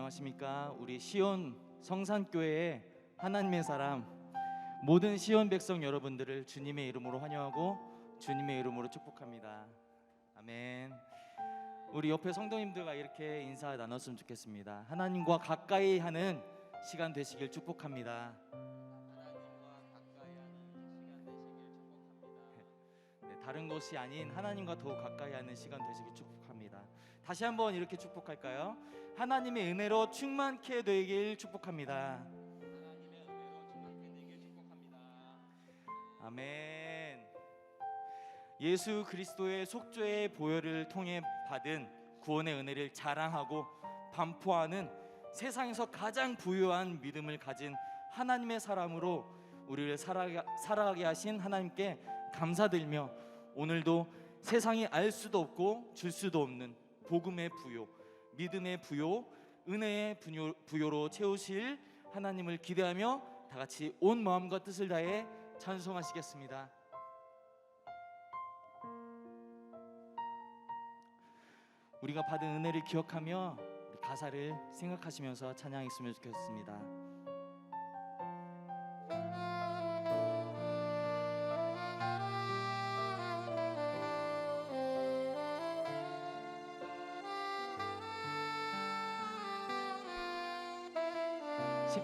안녕하십니까? 우리 시온 성산교회의 하나님의 사람 모든 시온 백성 여러분들을 주님의 이름으로 환영하고 주님의 이름으로 축복합니다. 아멘. 우리 옆에 성도님들과 이렇게 인사 나눴으면 좋겠습니다. 하나님과 가까이 하는 시간 되시길 축복합니다. 네, 다른 것이 아닌 하나님과 더욱 가까이 하는 시간 되시길 축복합니다. 다시 한번 이렇게 축복할까요? 하나님의 은혜로 충만케 되길 축복합니다. 아멘. 예수 그리스도의 속죄의 보혈을 통해 받은 구원의 은혜를 자랑하고 반포하는 세상에서 가장 부유한 믿음을 가진 하나님의 사람으로 우리를 살아가, 살아가게 하신 하나님께 감사드리며 오늘도 세상이 알 수도 없고 줄 수도 없는 복음의 부요, 믿음의 부요, 은혜의 부요, 부요로 채우실 하나님을 기대하며 다 같이 온 마음과 뜻을 다해 찬송하시겠습니다. 우리가 받은 은혜를 기억하며 가사를 생각하시면서 찬양했으면 좋겠습니다.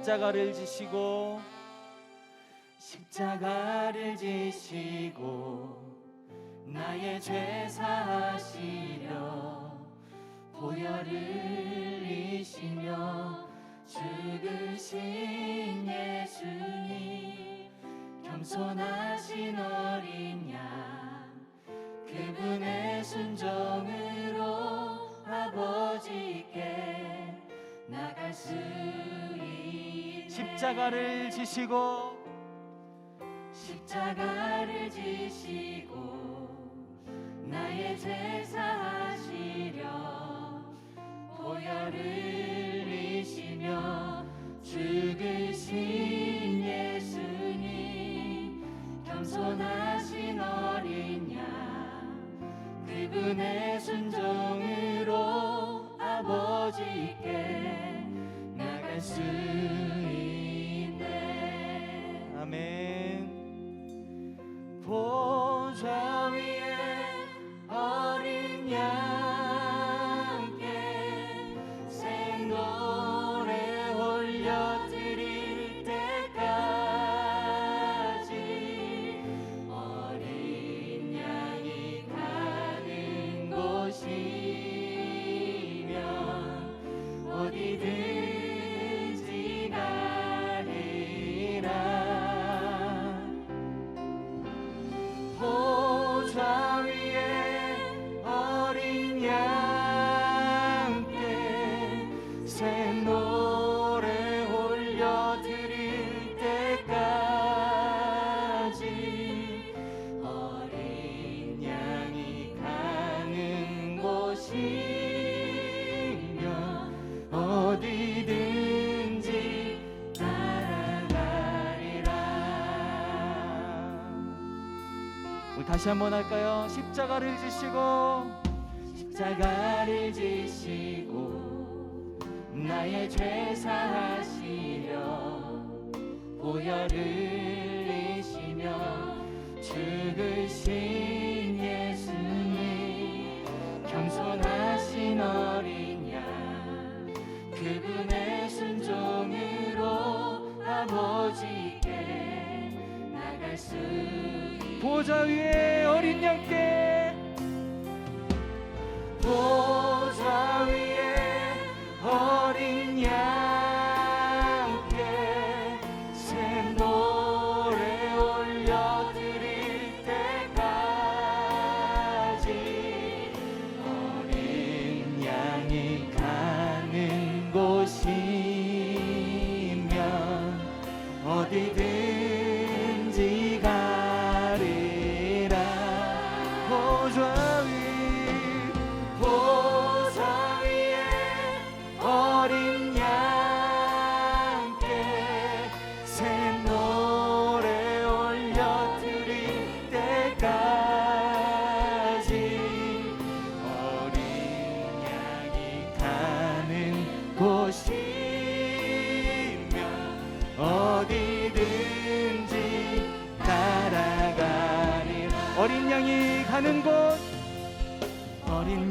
십자가를 지시고 십자가를 지시고 나의 죄 사하시려 보혈을 흘리시며 죽으신 예수님 겸손하신 어린 양 그분의 순종으로 아버지께 나갈 수 있네 십자가를 지시고 십자가를 지시고 나의 죄 사하시려 보혈을 흘리시며 죽으신 예수님 겸손하신 어린 양 그분의 순종으로 아버지께 나갈 수 있네 아멘. 보좌 위에 어린 양 새 노래 올려드릴 때까지 어린 양이 가는 곳이면 어디든지 따라가리라 우리 다시 한번 할까요? 십자가를 지시고 십자가를 지시고 나의 죄 사하시려 보혈을 흘리시며 죽으신 예수님 겸손하신 어린 양 그분의 순종으로 아버지께 나갈 수 보좌 위에 어린 양께. 보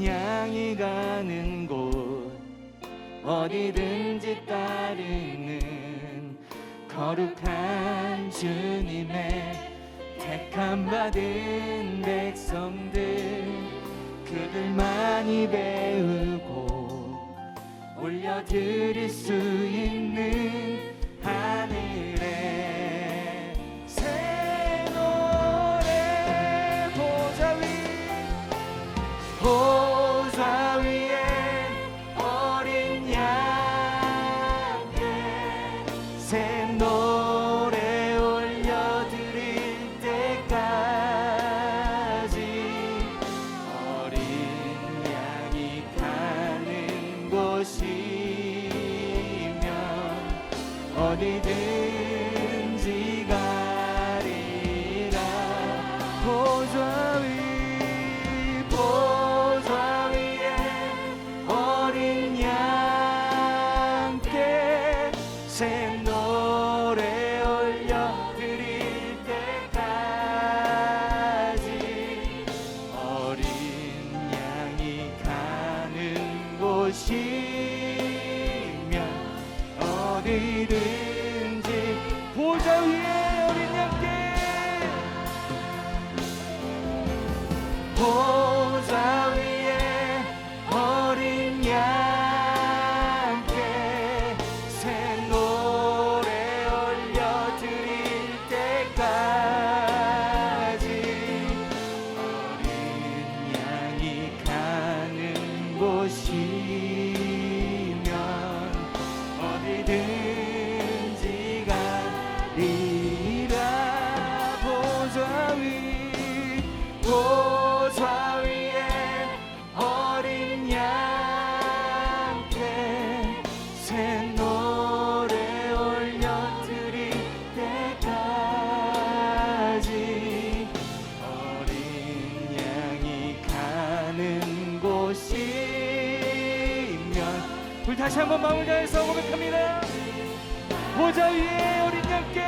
양이 가는 곳 어디든지 따르는 거룩한 주님의 택함 받은 백성들 그들만이 배우고 올려드릴 수 있는 하늘의 새 노래 보좌 위 어디든지 다시 한번 마음을 다해서 고백합니다. 보좌 위에 어린 양께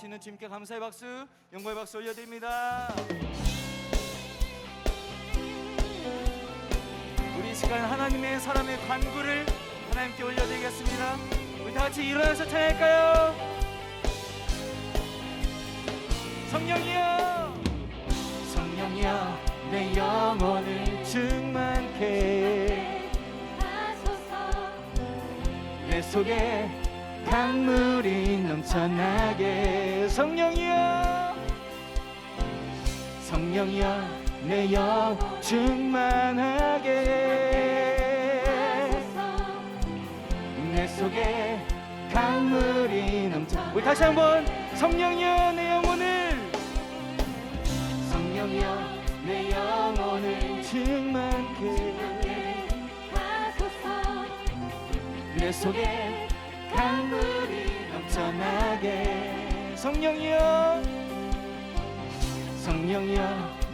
하시는 주님께 감사의 박수 영광의 박수 올려드립니다. 우리 이 시간 하나님의 사람의 관구를 하나님께 올려드리겠습니다. 우리 다 같이 일어나서 찬양할까요? 성령이여! 성령이여 내 영혼을 충만케 내 속에 강물이 넘쳐나게. 성령이여 성령이여 내 영 충만하게. 내 속에 강물이 넘쳐. 우리 다시 한번 성령이여 내 영혼을 성령이여 내 영혼을 충만케. 내 속에 강물이 넘쳐나게. 성령이여 성령이여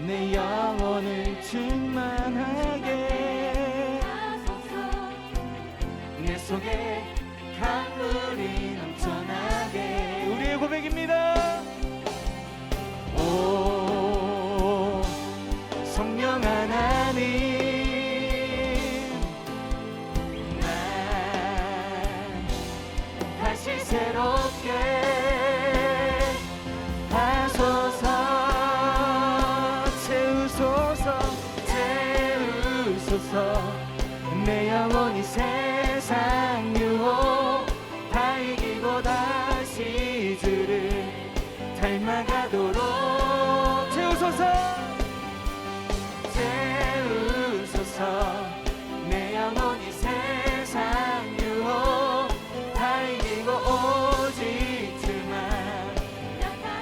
내 영혼을 충만하게. 내 속에 강물이 넘쳐나게. 우리의 고백입니다.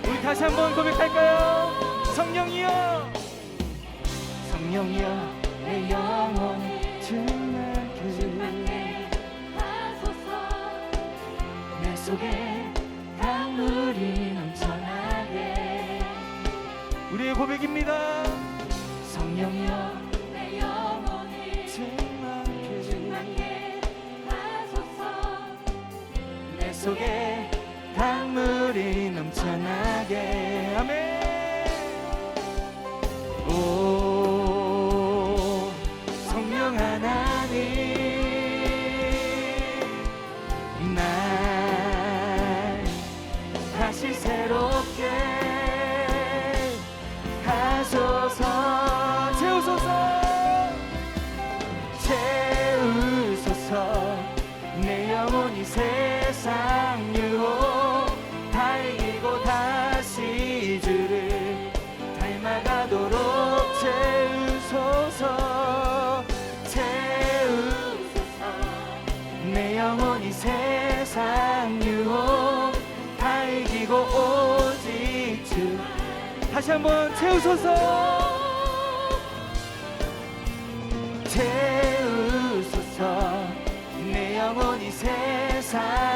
우리 다시 한번 고백할까요? 성령이여! 성령이여 내 영혼을 주만게 하소서. 내 속에 강물이 넘쳐나게. 우리의 고백입니다. 다시 한번 채우소서. 채우소서. 내 영혼이 세상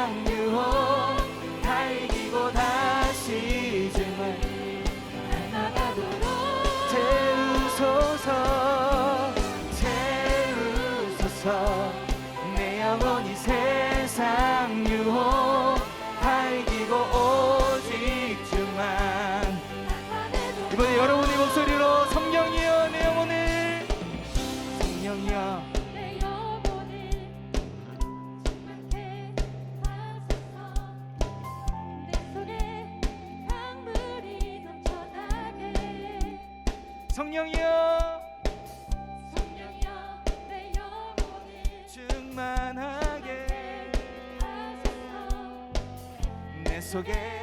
속에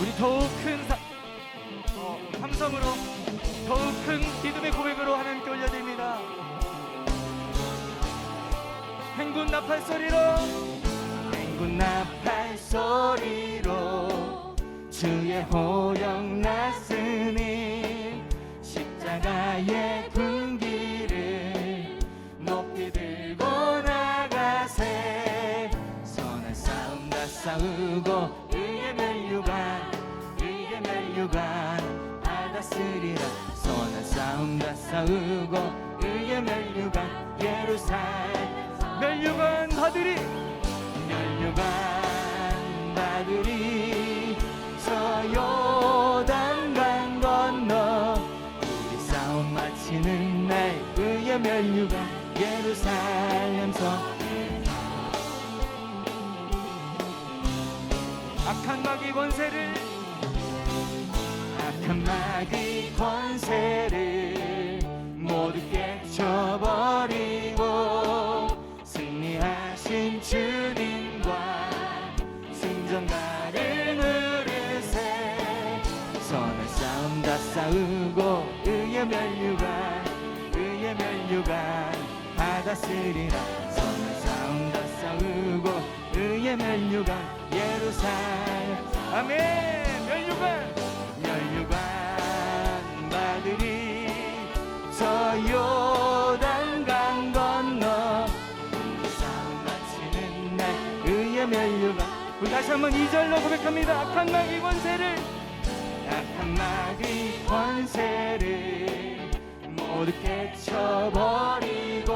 우리 더욱 큰 사, 어, 함성으로 더욱 큰 믿음의 고백으로 하나님께 올려드립니다. 행군 나팔 소리로 행군 나팔 소리로 주의 호영 났으니 십자가의 불 싸우고 의의 멸류관 의의 멸류관 받았으리라. 선한 싸움 다 싸우고 의의 멸류관 예루살렘. 멸류관 받으리. 멸류관 받으리 권세를. 악한 마귀 권세를 모두 깨쳐버리고 승리하신 주님과 승전가를 누르세. 선한 싸움 다 싸우고 의의 멸류관 의의 멸류관 받았으리라. 선한 싸움 다 싸우고 의의 멸류관 예루살렘 아멘. 멸류관. 멸류관 받으리 저 요단강 건너 싸움 마치는 날 의의 멸류관. 우리 다시 한번 이절로 고백합니다. 악한 마귀 권세를. 악한 마귀 권세를 모두 깨쳐버리고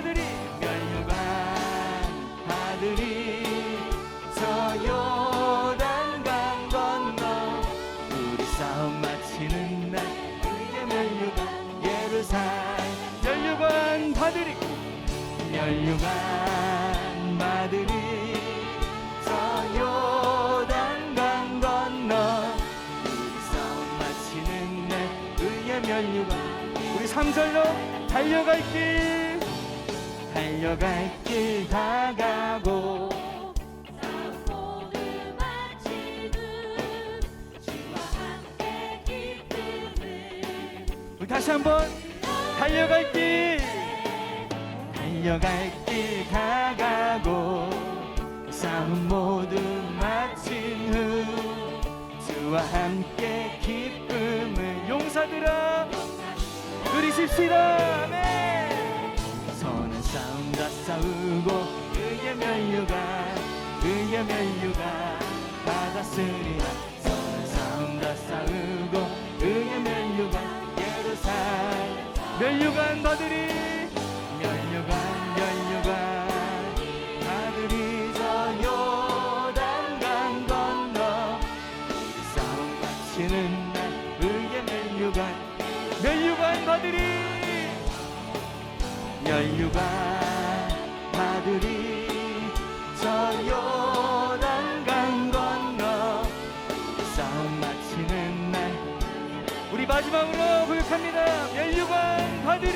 멸류관 누리십시다. 아멘 선한 싸움 다 싸우고 의의 멸류관 의의 멸류관 받았으리라. 선한 싸움 다 싸우고 의의 멸류관 예루살렘. 멸류관 받으리 받으리 저 요단 강 건너. 우리 싸움 마치는 날 우리 마지막으로 고백합니다. 멸류관 받으리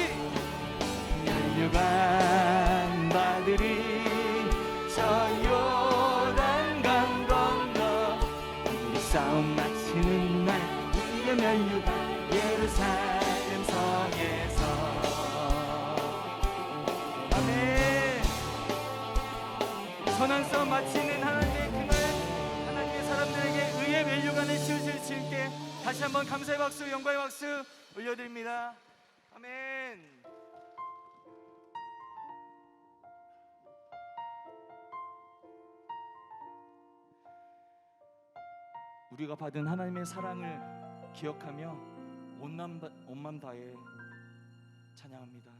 우리가 받은 하나님의 사랑을 기억하며 온맘, 다해 찬양합니다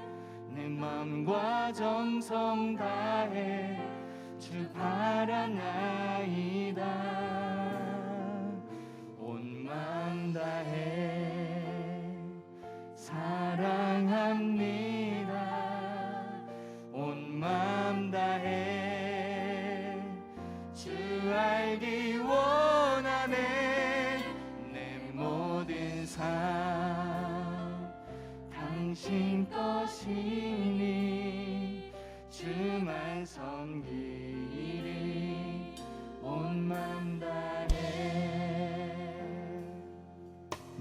마음과 정성 다해 주 바라나이다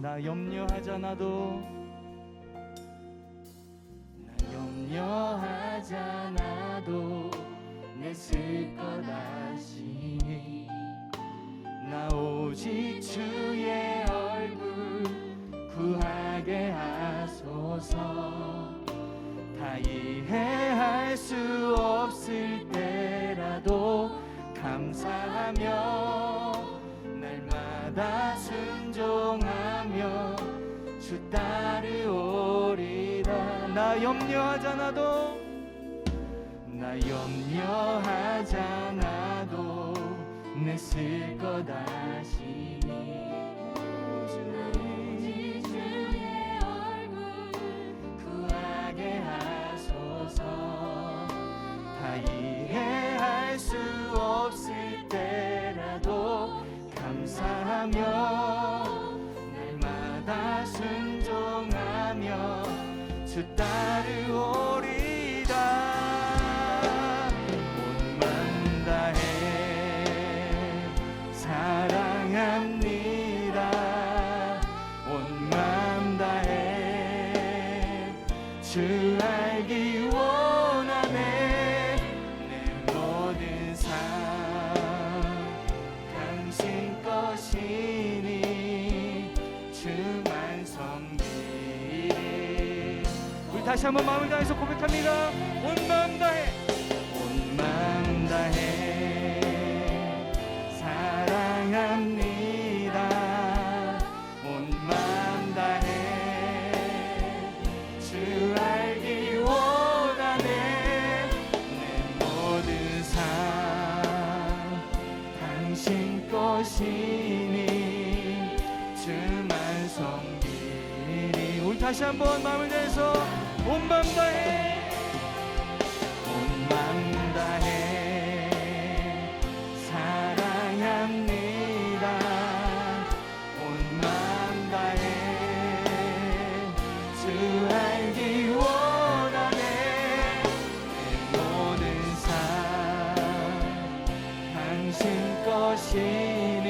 나 염려하잖아도 나 염려하잖아도 내쓸것 아시니. 나 오직 주의 얼굴 구하게 하소서. 다 이해할 수 없을 때라도 감사하며 날마다 순종하 며 주 따르오리라. 나 염려하잖아도 나 염려하잖아도 내 쓸 것 아시 한번 마음을 다해서 고백합니다. 온 마음 다해. 온 마음 다해. 사랑합니다. 온 마음 다해. 주 알기 원하네 내 모든 삶 당신 것이니 주만 섬기리. 우리 다시 한번 마음을 다해서 온 마음 다해. 온 마음 다해. 사랑합니다. 온 마음 다해. 주 알기 원하네. 내 모든 삶 당신 것이니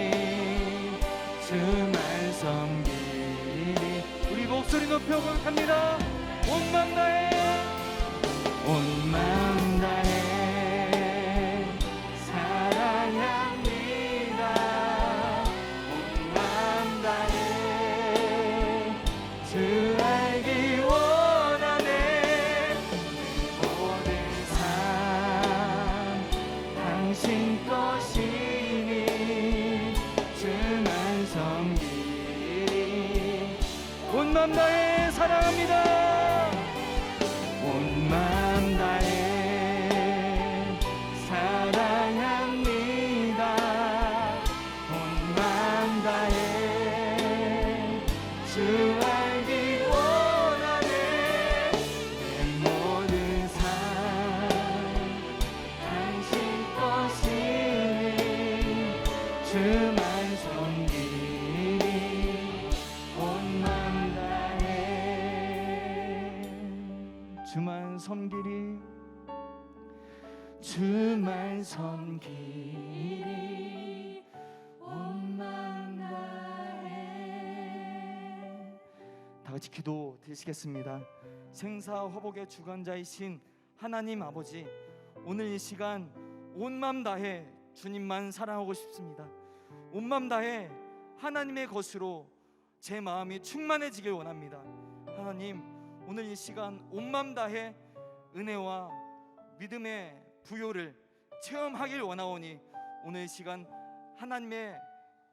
주만 섬기리 우리 목소리 높여 고백합니다 온 마음 다해 온 마음 다해 사랑합니다. 온 마음 다해 주 알기 원하네. 내 모든 삶 당신 것이니 주만 섬기리 온 마음 다해 기도 드리시겠습니다 생사 화복의 주관자이신 하나님 아버지 오늘 이 시간 온 마음 다해 주님만 사랑하고 싶습니다 온 마음 다해 하나님의 것으로 제 마음이 충만해지길 원합니다. 하나님 오늘 이 시간 온맘 다해 은혜와 믿음의 부요를 체험하길 원하오니 오늘 이 시간 하나님의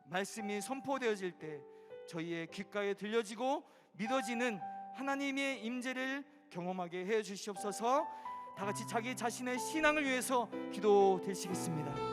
말씀이 선포되어질 때 저희의 귓가에 들려지고 믿어지는 하나님의 임재를 경험하게 해 주시옵소서. 다 같이 자기 자신의 신앙을 위해서 기도 드리시겠습니다.